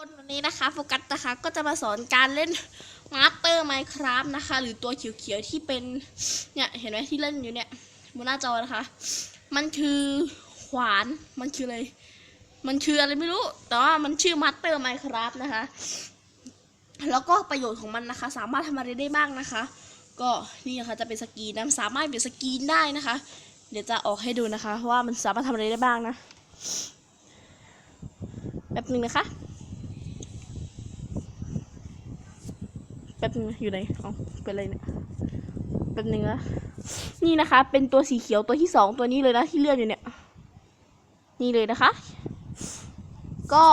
คนวันนี้นะคะโฟกัสนะคะก็จะมาสอนการเล่นมาสเตอร์ไมคราฟนะคะ หรือตัวเขียวๆที่เป็นเนี่ยเห็นไหมที่เล่นอยู่เนี่ยบนหน้าจอนะคะ มันคือขวานมันคืออะไรมันคืออะไรไม่รู้แต่ว่ามันชื่อมาสเตอร์ไมคราฟนะคะ แล้วก็ประโยชน์ของมันนะคะ สามารถทำอะไรได้บ้างนะคะ ก็นี่นะคะจะเป็นสกีนนะสามารถเป็นสกีนได้นะคะ เดี๋ยวจะออกให้ดูนะคะ ว่ามันสามารถทำอะไรได้บ้างนะแบบนึงนะคะ ป๊บนึงอยู่ไหนเอ๋อเป็นอะไรเนี่ยแป๊บนึงนะนี่นะคะ เป็นตัวสีเขียวตัวที่สองตัวนี้เลยนะที่เลื่อนอยู่เนี่ย นี่เลยนะคะ ก็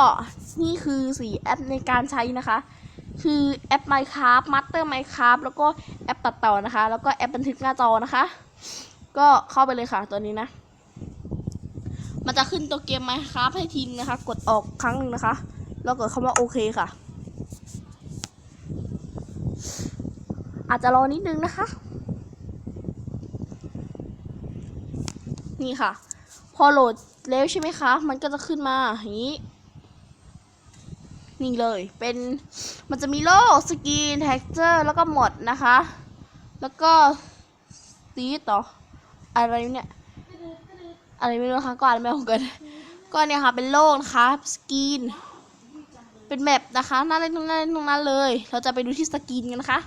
นี่คือสีแอปในการใช้นะคะ คือแอป Minecraft Master Minecraft แล้วก็แอปตัดต่อนะคะ แล้วก็แอปบันทึกหน้าจอนะคะ ก็เข้าไปเลยค่ะตัวนี้นะ มันจะขึ้นตัวเกม Minecraft ให้ทีมนะคะ กดออกครั้งหนึ่งนะคะ แล้วกดคำว่าโอเคค่ะ อาจจะรอนิดนึงนะคะ นี่ค่ะ พอโหลดแล้วใช่ไหมคะ มันก็จะขึ้นมาอย่างนี้ นี่เลย เป็นมันจะมีโล่สกรีนแท็กเจอร์แล้วก็หมดนะคะ แล้วก็ซีต่ออะไรเนี่ยอะไรไม่รู้นะคะก็อ่านไม่ออกกันก็เนี่ยค่ะเป็นโล่นะคะสกรีนเป็นแมป นะคะน่าเล่นตรงนั้นตรงนั้นเลย เราจะไปดูที่สกรีนกันนะคะ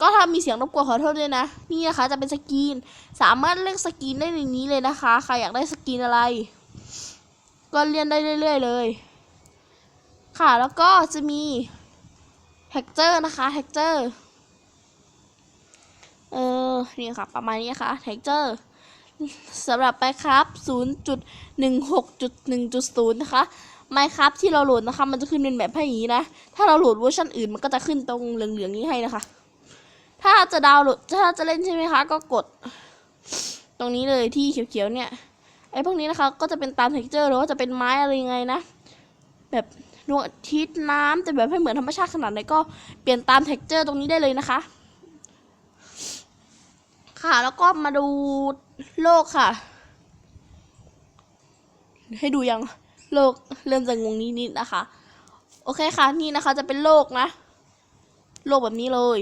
ก็ถ้ามีเสียงรบกวนขอโทษด้วยนะ นี่นะคะจะเป็นสกรีนสามารถเลือกสกรีนได้ในนี้เลยนะคะ ใครอยากได้สกรีนอะไร ก็เลื่อนได้เรื่อย ๆ เลย ค่ะ แล้วก็จะมีแท็กเจอร์นะคะแท็กเจอร์เออนี่ค่ะ ประมาณนี้ค่ะแท็กเจอร์สำหรับไปครับ 0.16.1.0 นะคะ Minecraft ที่เราโหลดนะคะมันจะขึ้นเป็นแบบให้อย่างนี้นะ ถ้าเราโหลดเวอร์ชันอื่นมันก็จะขึ้นตรงเหลืองๆนี้ให้นะคะ ถ้าจะดาวน์โหลดถ้าจะเล่นใช่ไหมคะ ก็กด ตรงนี้เลยที่เขียวๆเนี่ยไอ้พวกนี้นะคะ ก็จะเป็นตามเท็กเจอร์หรือว่าจะเป็นไม้อะไรยังไงนะ แบบดวงอาทิตย์น้ำจะแบบให้เหมือนธรรมชาติขนาดไหนก็เปลี่ยนตามเท็กเจอร์ตรงนี้ได้เลยนะคะ ค่ะแล้วก็มาดูโลกค่ะ ให้ดูยัง โลกเริ่มจะงงนิดๆนะคะ โอเคค่ะ นี่นะคะจะเป็นโลกนะ โลกแบบนี้เลย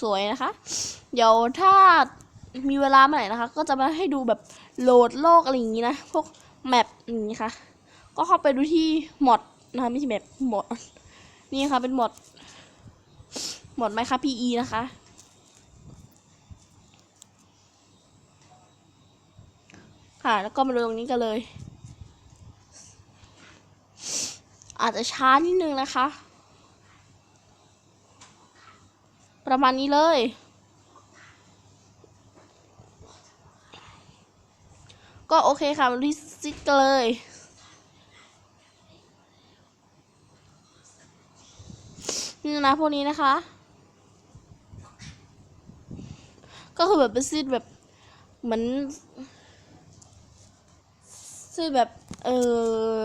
สวยนะคะ เดี๋ยวถ้ามีเวลาเมื่อไหร่นะคะ ก็จะมาให้ดูแบบโหลดโลกอะไรอย่างนี้นะ พวกแมปอย่างนี้ค่ะ ก็เข้าไปดูที่มอดนะคะไม่ใช่แมปมอดนี่ค่ะเป็นมอดมอดไหมคะ PE นะคะ ค่ะ แล้วก็มาดูตรงนี้กันเลย อาจจะช้านิดนึงนะคะ ประมาณนี้เลย ก็โอเคค่ะมารีซิตกันเลยนี่นะพวกนี้นะคะ ก็คือแบบเป็นซีดแบบเหมือน ซีดแบบ เออ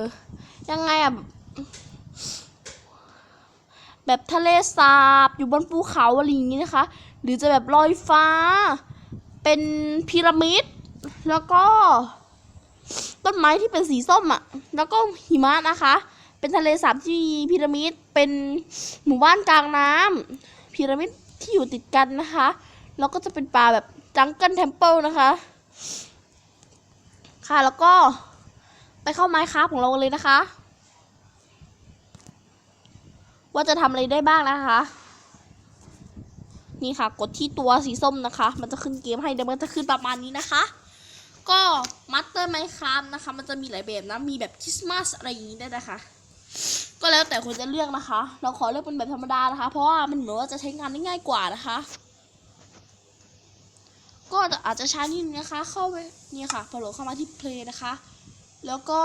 ยังไงอะแบบทะเลสาบอยู่บนภูเขาอะไรอย่างนี้นะคะ หรือจะแบบลอยฟ้า เป็นพีระมิด แล้วก็ ต้นไม้ที่เป็นสีส้มอะ่ะ แล้วก็หิมะนะคะ เป็นทะเลสาบที่มีพีระมิด เป็นหมู่บ้านกลางน้ำพีระมิดที่อยู่ติดกันนะคะ แล้วก็จะเป็นป่าแบบจังเกิลเทมเพิลนะคะ ค่ะแล้วก็ ไปเข้าไม้ค้าของเราเลยนะคะ ว่าจะทำอะไรได้บ้างนะคะ นี่ค่ะ กดที่ตัวสีส้มนะคะ มันจะขึ้นเกมให้เดี๋ยวมันจะขึ้นประมาณนี้นะคะ ก็มัตเตอร์ไมค์ครับนะคะ มันจะมีหลายแบบนะ มีแบบคริสต์มาสอะไรอย่างนี้ได้นะคะ ก็แล้วแต่คนจะเลือกนะคะ เราขอเลือกเป็นแบบธรรมดานะคะ เพราะว่ามันเหมือนว่าจะใช้งานได้ง่ายกว่านะคะก็อาจจะช้านิดนึงนะคะ เข้าไปนี่ค่ะพอโหลดเข้ามาที่เพลย์นะคะ แล้วก็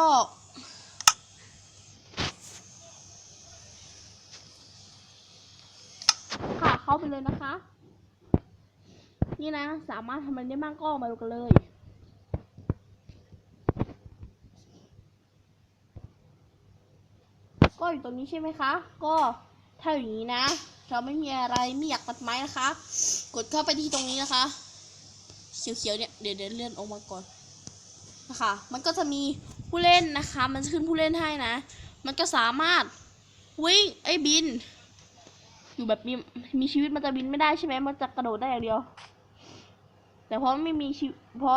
ค่ะเข้าไปเลยนะคะ นี่นะสามารถทำอะไรได้บ้างก็มาดูกันเลยก็อยู่ตรงนี้ใช่ไหมคะ ก็ถ้าอย่างนี้นะ เราไม่มีอะไรไม่อยากตัดไม้นะคะ กดเข้าไปที่ตรงนี้นะคะ เขียวๆเนี่ย เดี๋ยวเดี๋ยวเลื่อนออกมาก่อน คะมันก็จะมีผู้เล่นนะคะ มันจะขึ้นผู้เล่นให้นะ มันก็สามารถวิ่งไอ้บิน อยู่แบบมีมีชีวิตมันจะบินไม่ได้ใช่ไหมมันจะกระโดดได้อย่างเดียว แต่พอไม่มีชีพอ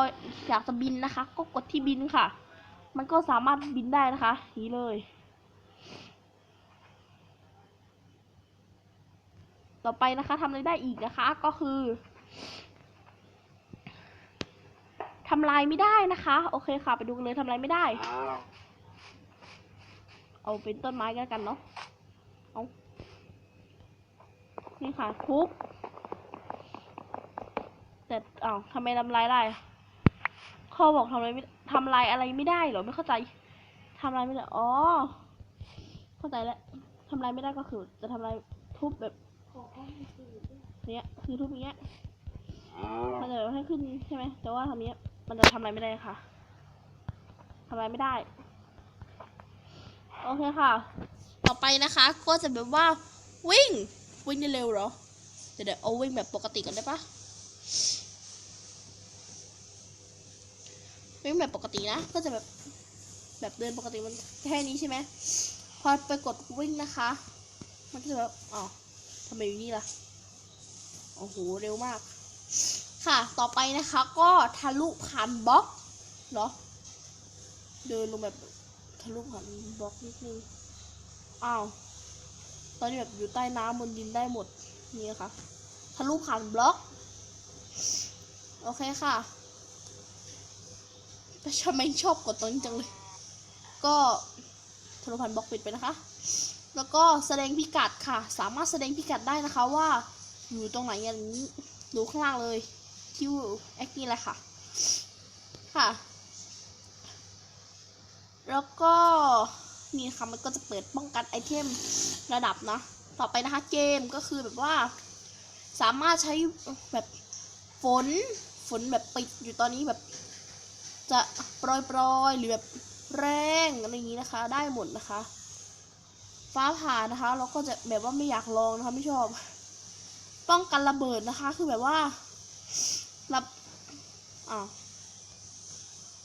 อยากจะบินนะคะ ก็กดที่บินค่ะ มันก็สามารถบินได้นะคะนี้เลย ต่อไปนะคะทำอะไรได้อีกนะคะก็คือ ทำลายไม่ได้นะคะ โอเคค่ะ ไปดูกันเลยทำลายไม่ได้ เอาเป็นต้นไม้ก็แล้วกันเนาะเอานี่ค่ะทุบแต่อ้าวทำไมทำลายได้อะข้อบอกทำลายไม่ทำลายอะไรไม่ได้เหรอไม่เข้าใจทำลายไม่ได้อ๋อเข้าใจแล้วทำลายไม่ได้ก็คือ จะทำลายทุบแบบเนี้ยคือทุบอย่างเงี้ยมันจะแบบให้ขึ้นใช่ไหมแต่ว่าทำเนี้ย มันจะทำอะไรไม่ได้ค่ะทำอะไรไม่ได้ โอเคค่ะ ต่อไปนะคะ ก็จะแบบว่าวิ่ง วิ่งได้เร็วเหรอเดี๋ยวเดี๋ยวเอาวิ่งแบบปกติก่อนได้ปะวิ่งแบบปกตินะ ก็จะแบบแบบเดินปกติมันแค่นี้ใช่ไหม พอไปกดวิ่งนะคะ มันก็จะแบบอ๋อทำไมอยู่นี่ล่ะ โอ้โห เร็วมาก ค่ะ ต่อไปนะคะก็ทะลุผ่านบล็อกเนาะ เดินลงแบบทะลุผ่านบล็อกนิดนึง อ้าว ตอนนี้แบบอยู่ใต้น้ำบนดินได้หมด นี่นะคะทะลุผ่านบล็อก โอเคค่ะแต่ทำไม่ชอบกดตรงนี้จังเลย ก็ทะลุผ่านบล็อกปิดไปนะคะ แล้วก็แสดงพิกัดค่ะ สามารถแสดงพิกัดได้นะคะว่าอยู่ตรงไหนอย่างนี้ดูข้างล่างเลย คิวแอคนี่แหละค่ะ ค่ะ แล้วก็นี่ค่ะมันก็จะเปิดป้องกันไอเทมระดับนะ ต่อไปนะคะเกมก็คือแบบว่า สามารถใช้แบบฝนฝนแบบปิดอยู่ตอนนี้แบบ จะโปรยปรยหรือแบบแรงอะไรอย่างนี้นะคะ ได้หมดนะคะ ฟ้าผ่านะคะ เราก็จะแบบว่าไม่อยากลองนะคะไม่ชอบ ป้องกันระเบิดนะคะ คือแบบว่า รับอ้าว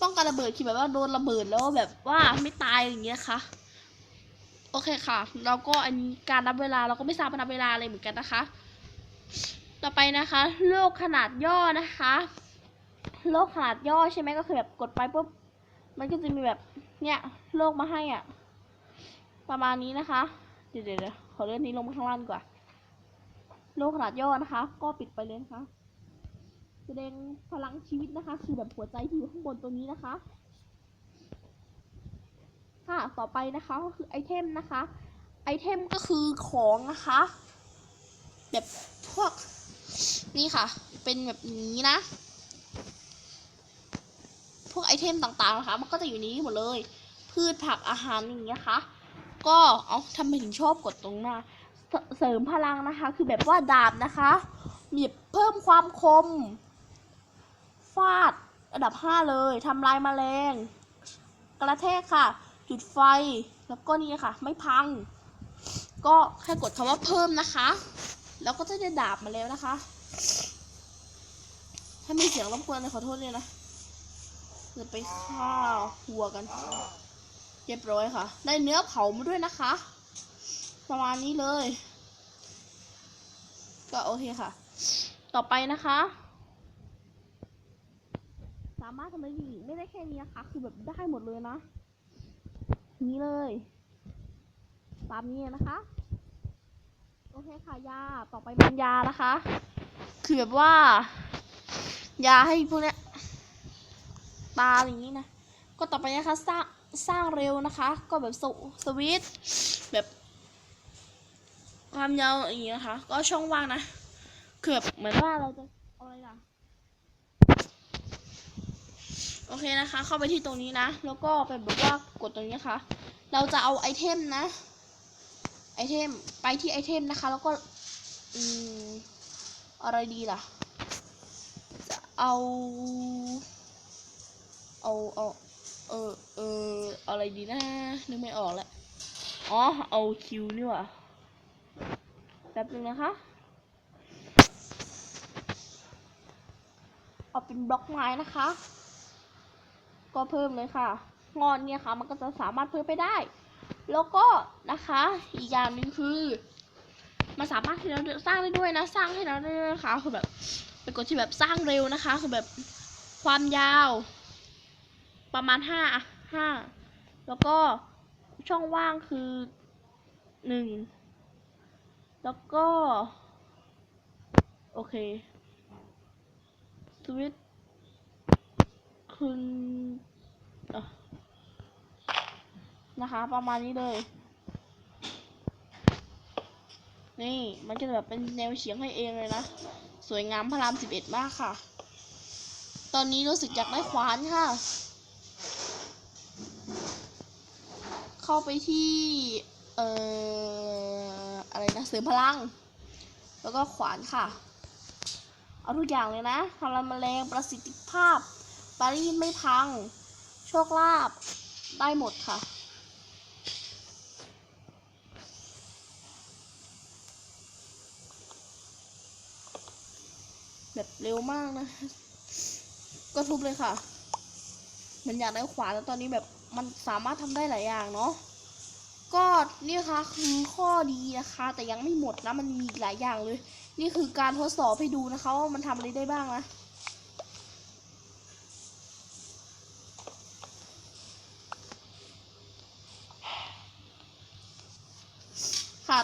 ป้องกันระเบิดคือแบบว่าโดนระเบิดแล้วแบบว่าไม่ตายอย่างเงี้ยค่ะ โอเคค่ะเราก็อันนี้การนับเวลาเราก็ไม่ทราบนับเวลาอะไรเหมือนกันนะคะ ต่อไปนะคะโลกขนาดย่อนะคะโลกขนาดย่อใช่ไหมก็คือแบบกดไปปุ๊บมันก็จะมีแบบเนี่ยโลกมาให้อะ ประมาณนี้นะคะ เดี๋ยวเดี๋ยวขอเลื่อนนี้ลงมาข้างล่างดีกว่าโลกขนาดย่อนะคะ ก็ปิดไปเลยนะคะ แสดงพลังชีวิตนะคะ คือแบบหัวใจที่อยู่ข้างบนตรงนี้นะคะ ค่ะต่อไปนะคะก็คือไอเทมนะคะ ไอเทมก็คือของนะคะ แบบพวกนี่ค่ะ เป็นแบบนี้นะ พวกไอเทมต่างๆนะคะ มันก็จะอยู่นี้หมดเลย พืชผักอาหารอย่างเงี้ยค่ะก็เอาทำไมถึงชอบกดตรงหน้า เสริมพลังนะคะ คือแบบว่าดาบนะคะมีเพิ่มความคม ระดับ 5 เลยทำลายแมลง กระแทกค่ะ จุดไฟ แล้วก็นี่ค่ะ ไม่พัง ก็แค่กดคำว่าเพิ่มนะคะ แล้วก็จะได้ดาบมาแล้วนะคะ ถ้ามีเสียงรบกวนเลยขอโทษเลยนะจะไปฆ่าหัวกันเรียบร้อยค่ะ ได้เนื้อเผามาด้วยนะคะ ประมาณนี้เลย ก็โอเคค่ะ ต่อไปนะคะ สามารถทำอะไรอีกไม่ได้แค่นี้นะคะ คือแบบได้หมดเลยนะ นี้เลยตามนี้นะคะ โอเคค่ะยาต่อไปเป็นยานะคะ คือแบบว่า ยาให้พวกเนี้ยตาอย่างนี้นะ ก็ต่อไปนะคะสร้างสร้างเร็วนะคะ ก็แบบสสวิตแบบ ความยาวอย่างนี้นะคะ ก็ช่องว่างนะ คือแบบเหมือนว่าเราจะอาอะไรล่ะ โอเคนะคะ เข้าไปที่ตรงนี้นะ แล้วก็ไปแบบว่ากดตรงนี้นะคะ เราจะเอาไอเทมนะ ไอเทม ไปที่ไอเทมนะคะ แล้วก็ อืม อะไรดีล่ะ จะเอา เอาเอาเออเอออะไรดีนะ นึกไม่ออกแล้วอ๋อ เอาคิวนี่ว่าแป๊บนึงนะคะ เอาเป็นบล็อกไม้นะคะ ก็เพิ่มเลยค่ะ งอนเนี่ยค่ะ มันก็จะสามารถเพิ่มไปได้ แล้วก็นะคะอีกอย่างหนึ่งคือมันสามารถให้เราสร้างได้ด้วยนะ สร้างให้เราได้ด้วยนะคะคือแบบเป็นกฎที่แบบสร้างเร็วนะคะ คือแบบความยาว ประมาณห้าห้าแล้วก็ช่องว่างคือหนึ่งแล้วก็ โอเคสวิต คุณนะคะ ประมาณนี้เลย นี่มันจะแบบเป็นแนวเฉียงให้เองเลยนะ สวยงามพระรามสิบเอ็ดมากค่ะ ตอนนี้รู้สึกอยากได้ขวานค่ะ เข้าไปที่ เอ่อ อะไรนะ เสริมพลัง แล้วก็ขวานค่ะ เอาทุกอย่างเลยนะทำลายแมลงประสิทธิภาพ ปารีสไม่พัง โชคลาภได้หมดค่ะ แบบเร็วมากนะ ก็ทุบเลยค่ะ มันอยากได้ขวานแล้วตอนนี้แบบมันสามารถทำได้หลายอย่างเนาะก็นี่คะคือข้อดีนะคะ แต่ยังไม่หมดนะมันมีหลายอย่างเลย นี่คือการทดสอบให้ดูนะคะว่ามันทำอะไรได้บ้างนะ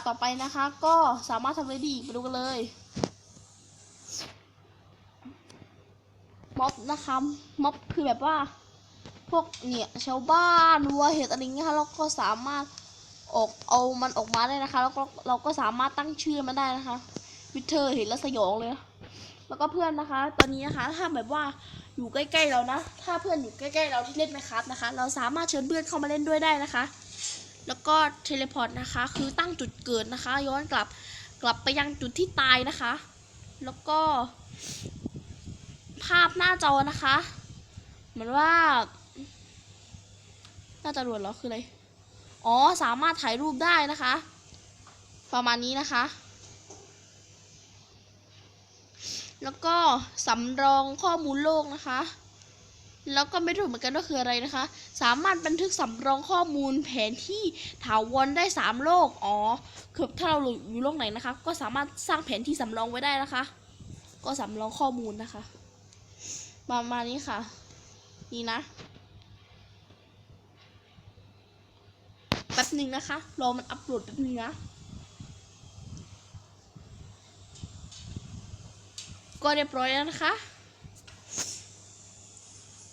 ต่อไปนะคะ ก็สามารถทำไรไดีอีกไปดูกันเลยม็อบนะคะม็อบคือแบบว่า พวกเนี่ยชาวบ้านวัวเห็ดอะไรเงี้ยค่ะเราก็สามารถออกเอามันออกมาได้นะคะ แล้วก็เราก็สามารถตั้งชื่อมันได้นะคะวิเทอร์เห็นแล้วสยองเลย แล้วก็เพื่อนนะคะ ตอนนี้นะคะ ถ้าแบบว่าอยู่ใกล้ๆเรานะ ถ้าเพื่อนอยู่ใกล้ๆเราที่เล่นไหมครับนะคะ เราสามารถเชิญเพื่อนเข้ามาเล่นด้วยได้นะคะ แล้วก็เทเลพอร์ตนะคะ คือตั้งจุดเกิดนะคะ ย้อนกลับกลับไปยังจุดที่ตายนะคะ แล้วก็ ภาพหน้าจอนะคะเหมือนว่าหน้าจอด่วนเหรอคืออะไรอ๋อสามารถถ่ายรูปได้นะคะ ประมาณนี้นะคะ แล้วก็สำรองข้อมูลโลกนะคะ แล้วก็ไม่รู้เหมือนกันว่าคืออะไรนะคะ สามารถบันทึกสำรองข้อมูลแผนที่ถาวรได้สามโลก อ๋อ คือถ้าเราอยู่โลกไหนนะคะ ก็สามารถสร้างแผนที่สำรองไว้ได้นะคะ ก็สำรองข้อมูลนะคะ ประมาณนี้ค่ะ นี่นะ แป๊บหนึ่งนะคะ รอมันอัปโหลดแป๊บนึงนะก็เรียบร้อยแล้วนะคะ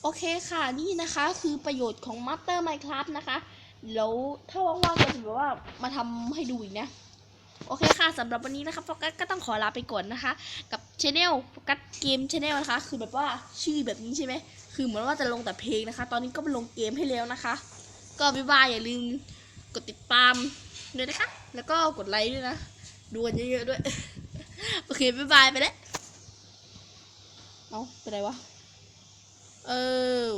โอเคค่ะนี่นะคะคือประโยชน์ของ Master Minecraft นะคะ แล้วถ้าว่างๆก็จะแบบว่ามาทำให้ดูอีกนะ โอเคค่ะสำหรับวันนี้นะคะโฟกัสก็ต้องขอลาไปก่อนนะคะ กับช anel โฟกัสเกมช anel นะคะ คือแบบว่าชื่อแบบนี้ใช่ไหมคือเหมือนว่าจะลงแต่เพลงนะคะ ตอนนี้ก็ไปลงเกมให้แล้วนะคะ ก็บ๊ายบายอย่าลืมกดติดตามด้วยนะคะ แล้วก็กดไลค์ด้วยนะดูกันเยอะๆด้วย โอเคบ๊ายบายไปแล้ว เอาไปไหนวะ เออ